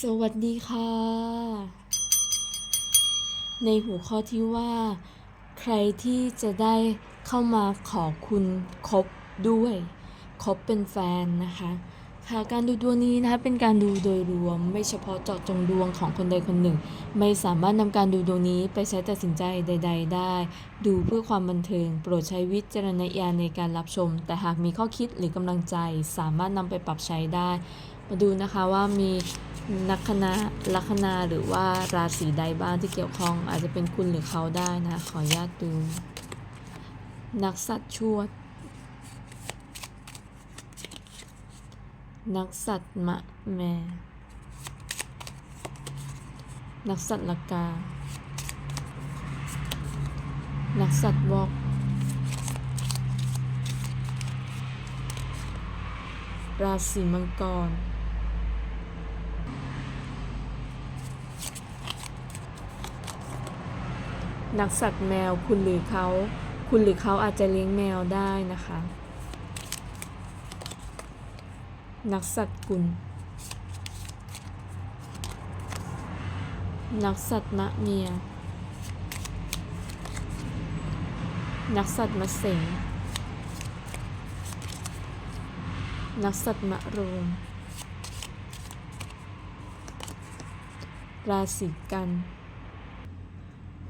สวัสดีค่ะ ในหัวข้อที่ว่า ใครที่จะได้เข้ามาขอคุณคบด้วยคบเป็นแฟนนะคะ ค่ะการดูดวงนี้นะคะเป็นการดูโดยรวม ไม่เฉพาะเจาะจงดวงของคนใดคนหนึ่ง ไม่สามารถนำการดูดวงนี้ไปใช้ตัดสินใจใด ๆ ได้ ดูเพื่อความบันเทิง โปรดใช้วิจารณญาณในการรับชม แต่หากมีข้อคิดหรือกำลังใจ สามารถนำไปปรับใช้ได้ มาดูนะคะว่ามี นักคณะลัคนาหรือว่าราศีใดบ้างที่เกี่ยวข้อง อาจจะเป็นคุณหรือเขาได้นะ ขออนุญาตดู นักสัตว์ชวด นักสัตว์มะแม่นักสัตว์ละกา นักสัตว์วอกราศีมังกร นักสัตว์แมวคุณหรือเขา คุณหรือเขาอาจจะเลี้ยงแมวได้นะคะ นักสัตว์กุลนักสัตว์มะเมีย นักสัตว์มะเสงนักสัตว์มะโรงราศีกัน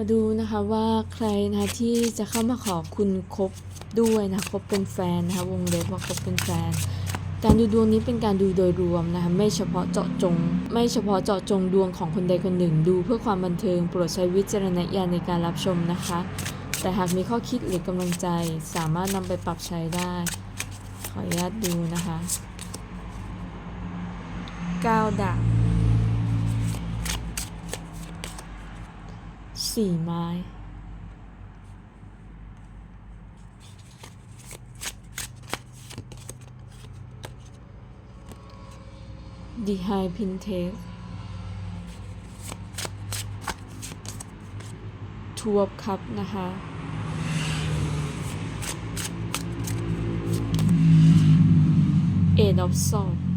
มาดูนะคะว่าใครนะคะที่จะเข้ามาขอคุณคบด้วยนะคบเป็นแฟนนะคะวงเล็บว่าคบเป็นแฟน การดูดวงนี้เป็นการดูโดยรวมนะคะไม่เฉพาะเจาะจง ไม่เฉพาะเจาะจงดวงของคนใดคนหนึ่ง ดูเพื่อความบันเทิงโปรดใช้วิจารณญาณในการรับชมนะคะ แต่หากมีข้อคิดหรือกำลังใจสามารถนำไปปรับใช้ได้ ขออนุญาตดูนะคะก้าวดาบ สี่ไม้ดีไฮพินเทสทัวบคัพนะคะเอ็ดออฟซอดใค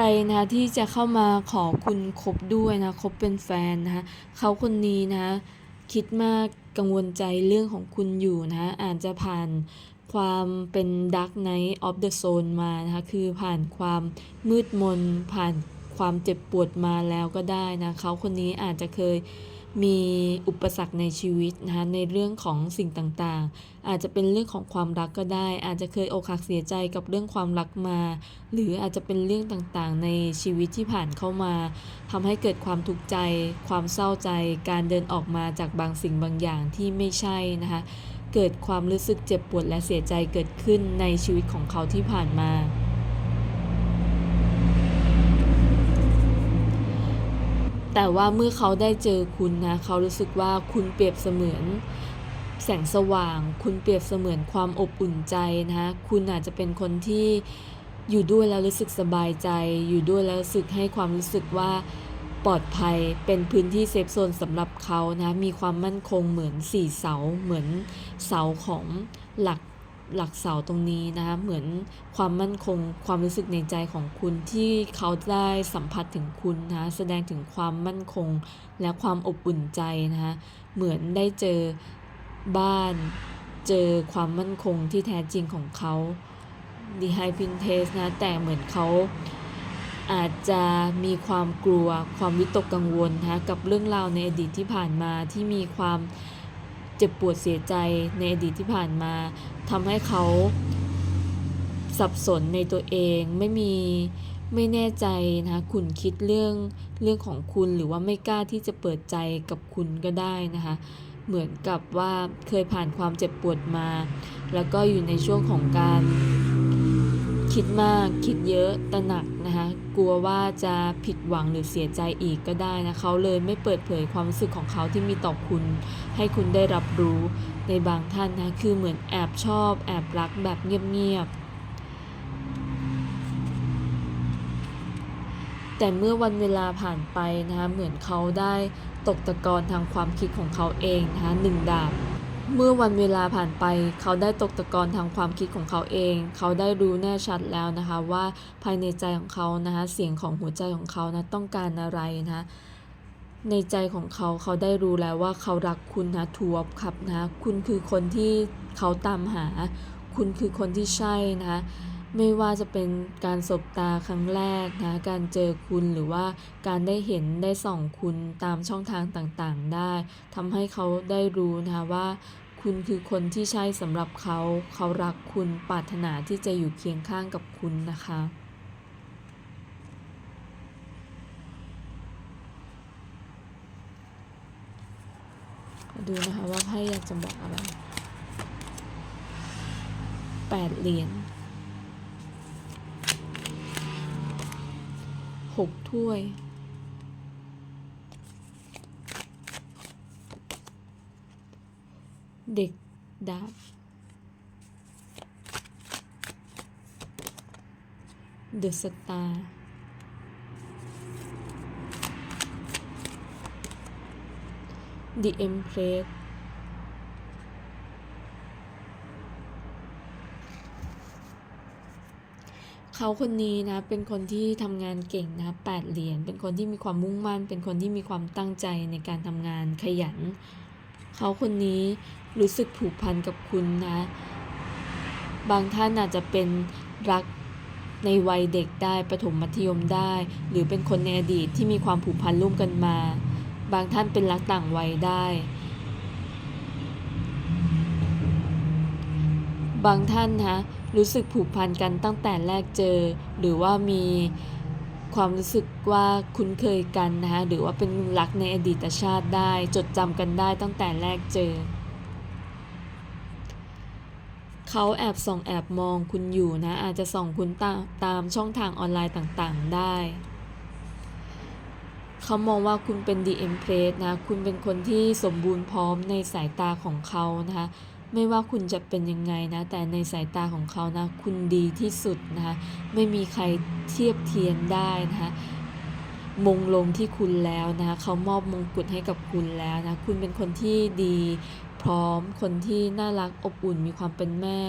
รนะที่จะเข้ามาขอคุณคบด้วยนะคบเป็นแฟนนะคะเขาคนนี้นะ คิดมากกังวลใจเรื่องของคุณอยู่นะอาจจะผ่านความเป็น Dark Night of the Soul มานะคะ คือผ่านความมืดมน ผ่านความเจ็บปวดมาแล้วก็ได้นะ เขาคนนี้อาจจะเคย มีอุปสรรคในชีวิตนะคะในเรื่องของสิ่งต่างๆ อาจจะเป็นเรื่องของความรักก็ได้ อาจจะเคยอกหักเสียใจกับเรื่องความรักมา หรืออาจจะเป็นเรื่องต่างๆ ในชีวิตที่ผ่านเข้ามาทำให้เกิดความทุกข์ใจ ความเศร้าใจ การเดินออกมาจากบางสิ่งบางอย่างที่ไม่ใช่นะคะเกิดความรู้สึกเจ็บปวดและเสียใจเกิดขึ้นในชีวิตของเขาที่ผ่านมา แต่ว่าเมื่อเขาได้เจอคุณนะเขารู้สึกว่าคุณเปรียบเสมือนแสงสว่าง คุณเปรียบเสมือนความอบอุ่นใจนะคุณอาจจะเป็นคนที่อยู่ด้วยแล้วรู้สึกสบายใจ อยู่ด้วยแล้วรู้สึกให้ความรู้สึกว่าปลอดภัยเป็นพื้นที่เซฟโซนสำหรับเขานะมีความมั่นคงเหมือนสี่เสาเหมือนเสาของหลัก หลักเสาตรงนี้นะคะเหมือนความมั่นคงความรู้สึกในใจของคุณที่เขาได้สัมผัสถึงคุณนะแสดงถึงความมั่นคงและความอบอุ่นใจนะคะเหมือนได้เจอบ้านเจอความมั่นคงที่แท้จริงของเขาดีไฮพินเทสนะแต่เหมือนเขาอาจจะมีความกลัวความวิตกกังวลนะคะกับเรื่องราวในอดีตที่ผ่านมาที่มีความ จ็บปวดเสียใจในอดีตที่ผ่านมาทำให้เขาสับสนในตัวเองไม่มีไม่แน่ใจนะคะคุณคิดเรื่องเรื่องของคุณหรือว่าไม่กล้าที่จะเปิดใจกับคุณก็ได้นะคะเหมือนกับว่าเคยผ่านความเจ็บปวดมา แล้วก็อยู่ในช่วงของการคิดมากคิดเยอะตระหนักนะคะ กลัวว่าจะผิดหวังหรือเสียใจอีกก็ได้นะเขาเลยไม่เปิดเผยความรู้สึกของเขาที่มีต่อคุณ ให้คุณได้รับรู้ในบางท่านนะคือเหมือนแอบชอบ แอบรักแบบเงียบๆแต่เมื่อวันเวลาผ่านไปนะคะเหมือนเขาได้ตกตะกอนทางความคิดของเขาเองนะคะหนึ่งดาบ เมื่อวันเวลาผ่านไป เขาได้ตกตะกอนทางความคิดของเขาเอง เขาได้รู้แน่ชัดแล้วนะคะว่าภายในใจของเขานะคะเสียงของหัวใจของเขานะต้องการอะไรนะในใจของเขาเขาได้รู้แล้วว่าเขารักคุณนะทัวบครับนะคุณคือคนที่เขาตามหา คุณคือคนที่ใช่นะไม่ว่าจะเป็นการสบตาครั้งแรกนะ การเจอคุณหรือว่าการได้เห็นได้ส่องคุณตามช่องทางต่างๆ ได้ทำให้เขาได้รู้นะคะว่า คุณคือคนที่ใช่สำหรับเขา เขารักคุณปรารถนาที่จะอยู่เคียงข้างกับคุณนะคะมาดูนะคะว่าไพ่อยากจะบอกอะไรแปดเหรียญหกถ้วย เด็กดาบเดอะสตาร์ The Empress เขาคนนี้นะ เป็นคนที่ทำงานเก่งนะแปดเหรียญ เป็นคนที่มีความมุ่งมั่น เป็นคนที่มีความตั้งใจในการทำงานขยัน เขาคนนี้รู้สึกผูกพันกับคุณนะ บางท่านอาจจะเป็นรักในวัยเด็กได้ประถมมัธยมได้ หรือเป็นคนในอดีตที่มีความผูกพันร่วมกันมา บางท่านเป็นรักต่างวัยได้ บางท่านนะรู้สึกผูกพันกันตั้งแต่แรกเจอ หรือว่ามี ความรู้สึกว่าคุ้นเคยกันนะคะหรือว่าเป็นรักในอดีตชาติได้ จดจำกันได้ตั้งแต่แรกเจอ เขาแอบส่องแอบมองคุณอยู่นะ อาจจะส่องคุณตามตามช่องทางออนไลน์ต่างๆได้ เขามองว่าคุณเป็น The Empress นะ คุณเป็นคนที่สมบูรณ์พร้อมในสายตาของเขานะคะ ไม่ว่าคุณจะเป็นยังไงนะ แต่ในสายตาของเขานะ คุณดีที่สุดนะคะไม่มีใครเทียบเทียมได้นะคะมงลงที่คุณแล้วนะคะเขามอบมงกุฎให้กับคุณแล้วนะ คุณเป็นคนที่ดีพร้อม คนที่น่ารักอบอุ่นมีความเป็นแม่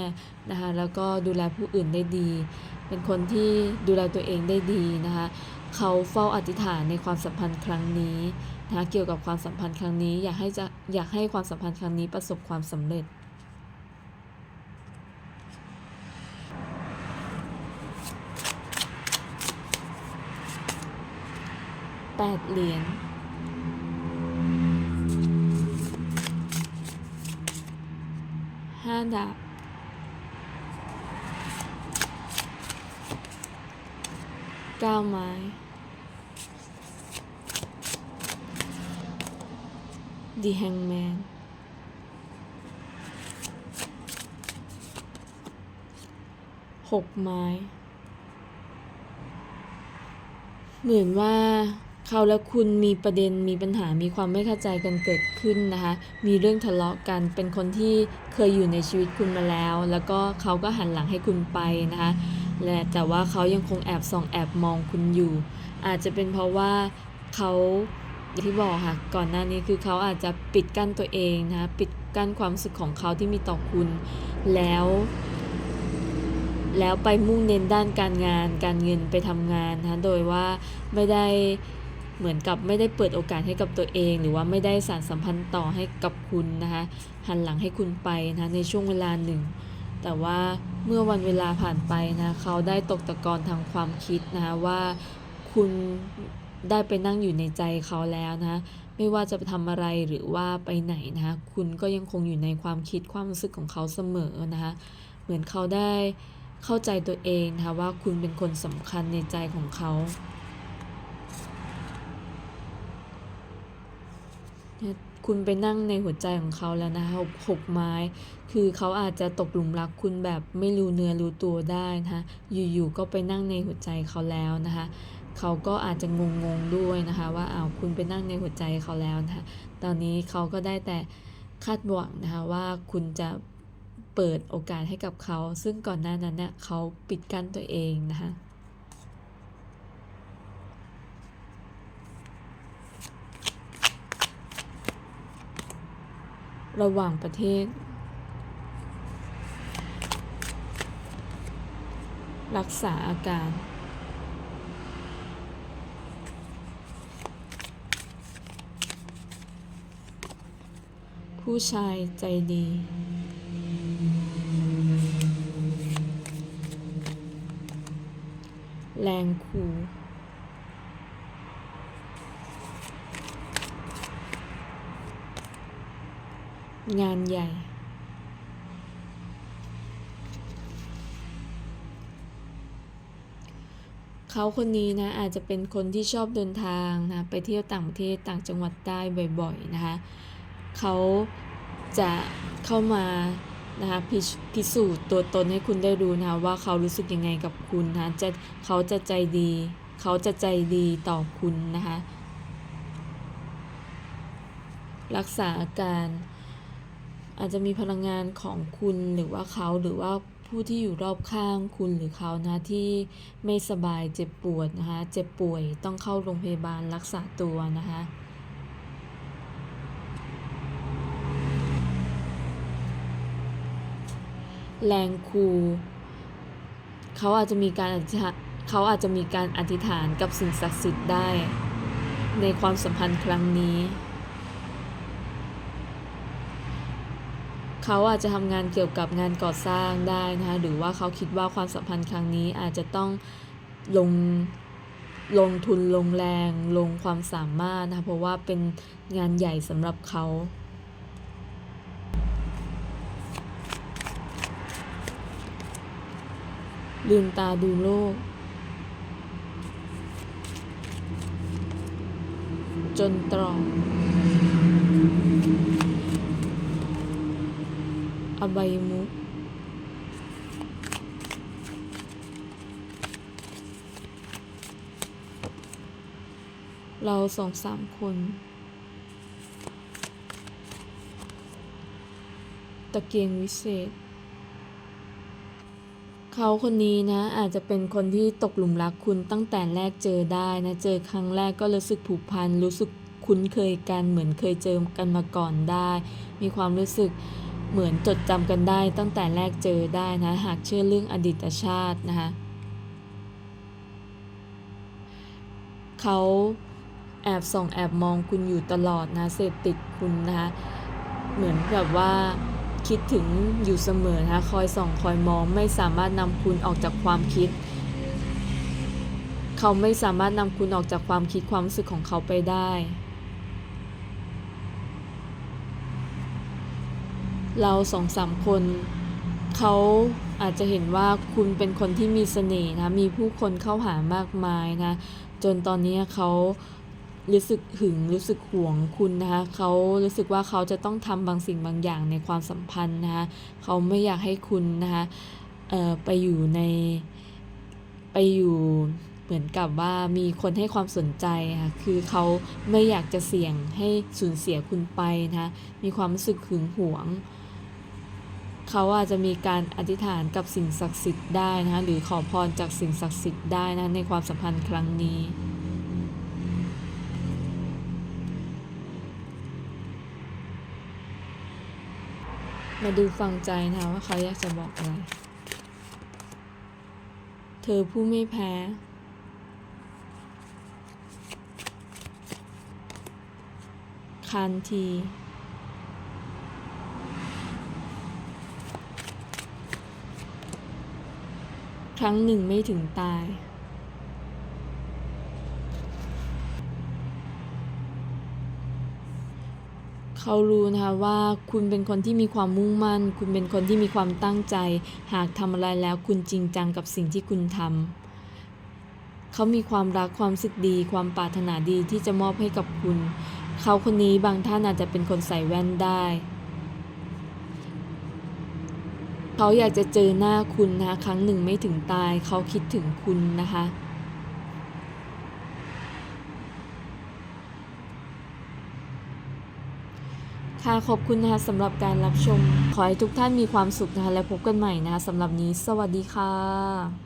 นะคะแล้วก็ดูแลผู้อื่นได้ดี เป็นคนที่ดูแลตัวเองได้ดีนะคะเขาเฝ้าอธิษฐานในความสัมพันธ์ครั้งนี้นะคะเกี่ยวกับความสัมพันธ์ครั้งนี้อยากให้จะอยากให้ความสัมพันธ์ครั้งนี้ประสบความสำเร็จ ดเหรียญห้าดาบเก้าไม้ The Hangman หกไม้ เหมือนว่า เขาและคุณมีประเด็นมีปัญหามีความไม่เข้าใจกันเกิดขึ้นนะคะ มีเรื่องทะเลาะกันเป็นคนที่เคยอยู่ในชีวิตคุณมาแล้ว แล้วก็เขาก็หันหลังให้คุณไปนะคะและแต่ว่าเขายังคงแอบส่องแอบมองคุณอยู่ อาจจะเป็นเพราะว่าเขาอย่างที่บอกค่ะก่อนหน้านี้คือเขาอาจจะปิดกั้นตัวเองนะคะปิดกั้นความรู้สึกของเขาที่มีต่อคุณ แล้ว แล้วไปมุ่งเน้นด้านการงาน การเงินไปทำงานนะะโดยว่าไม่ได้ เหมือนกับไม่ได้เปิดโอกาสให้กับตัวเอง หรือว่าไม่ได้สานสัมพันธ์ต่อให้กับคุณนะคะหันหลังให้คุณไปนะะในช่วงเวลาหนึ่ง แต่ว่าเมื่อวันเวลาผ่านไปนะเขาได้ตกตะกอนทางความคิดนะคะว่าคุณได้ไปนั่งอยู่ในใจเขาแล้วนะะไม่ว่าจะไปทำอะไรหรือว่าไปไหนนะคะคุณก็ยังคงอยู่ในความคิดความรู้สึกของเขาเสมอนะคะเหมือนเขาได้เข้าใจตัวเองนะคะว่าคุณเป็นคนสำคัญในใจของเขา คุณไปนั่งในหัวใจของเขาแล้วนะคะหกไม้ คือเขาอาจจะตกหลุมรักคุณแบบไม่รู้เนื้อรู้ตัวได้นะคะอยู่ๆก็ไปนั่งในหัวใจเขาแล้วนะคะเขาก็อาจจะงงๆด้วยนะคะ ว่าอ้าวคุณไปนั่งในหัวใจเขาแล้วนะคะตอนนี้เขาก็ได้แต่คาดหวังนะคะว่าคุณจะเปิดโอกาสให้กับเขา ซึ่งก่อนหน้านั้นเนี่ยเขาปิดกั้นตัวเองนะคะ ระหว่างประเทศ รักษาอาการผู้ชายใจดี แรงคู งานใหญ่ เขาคนนี้นะอาจจะเป็นคนที่ชอบเดินทางนะไปเที่ยวต่างประเทศต่างจังหวัดได้บ่อยๆนะคะเขาจะเข้ามานะคะพิชพิสูจน์ตัวตนให้คุณได้รู้นะคะว่าเขารู้สึกยังไงกับคุณนะจะเขาจะใจดี เขาจะใจดีต่อคุณนะคะรักษาอาการ อาจจะมีพลังงานของคุณหรือว่าเขาหรือว่าผู้ที่อยู่รอบข้างคุณหรือเขานะที่ไม่สบายเจ็บปวดนะคะเจ็บป่วยต้องเข้าโรงพยาบาลรักษาตัวนะคะแรงครูเขาอาจจะมีการเขาอาจจะมีการอธิษฐานกับสิ่งศักดิ์สิทธิ์ได้ ในความสัมพันธ์ครั้งนี้ เขาอาจจะทำงานเกี่ยวกับงานก่อสร้างได้นะคะหรือว่าเขาคิดว่าความสัมพันธ์ครั้งนี้อาจจะต้องลงลงทุนลงแรงลงความสามารถนะคะเพราะว่าเป็นงานใหญ่สำหรับเขาลืมตาดูโลก จนตรอก อบายมุขเราสองสามคนตะเกียงวิเศษ เขาคนนี้นะ อาจจะเป็นคนที่ตกหลุมรักคุณตั้งแต่แรกเจอได้นะ เจอครั้งแรกก็รู้สึกผูกพัน รู้สึกคุ้นเคยกันเหมือนเคยเจอกันมาก่อนได้ มีความรู้สึก เหมือนจดจำกันได้ตั้งแต่แรกเจอได้นะ หากเชื่อเรื่องอดีตชาตินะคะเขาแอบส่องแอบมองคุณอยู่ตลอดนะเสพติดคุณนะคะเหมือนแบบว่าคิดถึงอยู่เสมอนะคะคอยส่องคอยมองไม่สามารถนำคุณออกจากความคิด เขาไม่สามารถนำคุณออกจากความคิดความรู้สึกของเขาไปได้ เราสองสามคนเขาอาจจะเห็นว่าคุณเป็นคนที่มีเสน่ห์นะ มีผู้คนเข้าหามากมายนะ จนตอนนี้เขารู้สึกหึงรู้สึกหวงคุณนะคะเขารู้สึกว่าเขาจะต้องทำบางสิ่งบางอย่างในความสัมพันธ์นะคะเขาไม่อยากให้คุณนะคะไปอยู่ในไปอยู่เหมือนกับว่ามีคนให้ความสนใจค่ะ คือเขาไม่อยากจะเสี่ยงให้สูญเสียคุณไปนะคะมีความรู้สึกหึงหวง เขาอาจจะมีการอธิษฐานกับสิ่งศักดิ์สิทธิ์ได้นะคะหรือขอพรจากสิ่งศักดิ์สิทธิ์ได้นะในความสัมพันธ์ครั้งนี้ มาดูฟังใจนะคะว่าเขาอยากจะบอกอะไร เธอผู้ไม่แพ้คานที ครั้งหนึ่งไม่ถึงตาย เขารู้นะคะว่าคุณเป็นคนที่มีความมุ่งมั่น คุณเป็นคนที่มีความตั้งใจ หากทำอะไรแล้วคุณจริงจังกับสิ่งที่คุณทำเขามีความรักความสึกดี ความปรารถนาดีที่จะมอบให้กับคุณ เขาคนนี้บางท่านอาจจะเป็นคนใส่แว่นได้ เขาอยากจะเจอหน้าคุณนะคะครั้งหนึ่งไม่ถึงตาย เขาคิดถึงคุณนะคะ ค่ะขอบคุณนะคะสำหรับการรับชม ขอให้ทุกท่านมีความสุขนะคะและพบกันใหม่นะคะสำหรับนี้ สวัสดีค่ะ